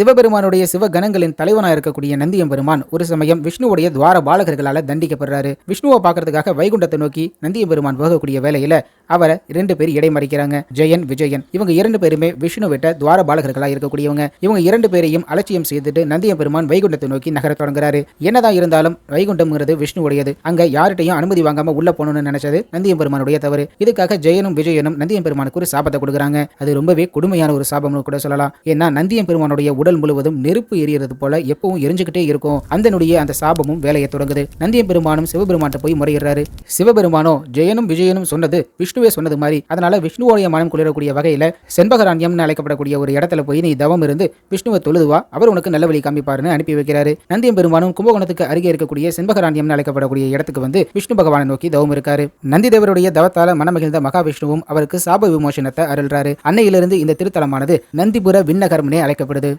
சிவபெருமானுடைய சிவகணங்களின் தலைவனாக இருக்கக்கூடிய நந்தியம் பெருமான் ஒரு சமயம் விஷ்ணுவுடைய துவார பாலகர்களால தண்டிக்கப்படுறாரு. விஷ்ணுவை பார்க்கறதுக்காக வைகுண்டத்தை நோக்கி நந்தியம் பெருமான் போகக்கூடிய வேலையில அவரை இரண்டு பேர் இடைமறிக்கிறாங்க. ஜெயன் விஜயன். இவங்க இரண்டு பேருமே விஷ்ணு விட்ட துவார பாலகர்களாக இருக்கக்கூடியவங்க இவங்க இரண்டு பேரையும் அலட்சியம் செய்துட்டு நந்திய பெருமான் வைகுண்டத்தை நோக்கி நகர தொடங்குறாரு. என்னதான் இருந்தாலும் வைகுண்டம்ங்கிறது விஷ்ணுவுடையது. அங்க யார்கிட்டையும் அனுமதி வாங்காம உள்ள போகணும்னு நினைச்சது நந்தியம் பெருமானுடைய தவறு. இதுக்காக ஜெயனும் விஜயனும் நந்தியம் பெருமானுக்கு ஒரு சாபத்தை கொடுக்குறாங்க. அது ரொம்பவே கொடுமையான ஒரு சாபம்னு கூட சொல்லலாம். ஏன்னா நந்தியம் பெருமானுடைய உடல் முழுவதும் நெருப்பு எரியறது போல எப்பவும் எரிஞ்சுக்கிட்டே இருக்கும். அந்தனுடைய அந்த சாபமும் வேலையை தொடங்குது. நந்தியம் பெருமானும் சிவபெருமான்கிட்ட போய் முறையிடுறாரு. சிவபெருமானோ ஜெயனும் விஜயனும் சொன்னது விஷ்ணு விஷ்ணுவே சொன்னது மாதிரி அதனால விஷ்ணுவோடைய மனம் குளிரக்கூடிய வகையில செண்பகராண்யம்னு அழைக்கப்படக்கூடிய ஒரு இடத்துல போய் நீ தவம் இருந்து விஷ்ணுவை தொழுதுவா அவர் உனக்கு நல்ல வழி காமிப்பாருன்னு அனுப்பி வைக்கிறாரு. நந்தியம் பெருமானும் கும்பகோணத்துக்கு அருகே இருக்கக்கூடிய செண்பகராண்யம்னு அழைக்கப்படக்கூடிய இடத்துக்கு வந்து விஷ்ணு பகவானை நோக்கி தவம் இருக்காரு. நந்தி தேவருடைய தவத்தால மனமகிழ்ந்த மகாவிஷ்ணுவும் அவருக்கு சாப விமோசனத்தை அருள்றாரு. அன்னையிலிருந்து இந்த திருத்தலமானது நந்திபுர விண்ணகரம்னே அழைக்கப்படுது.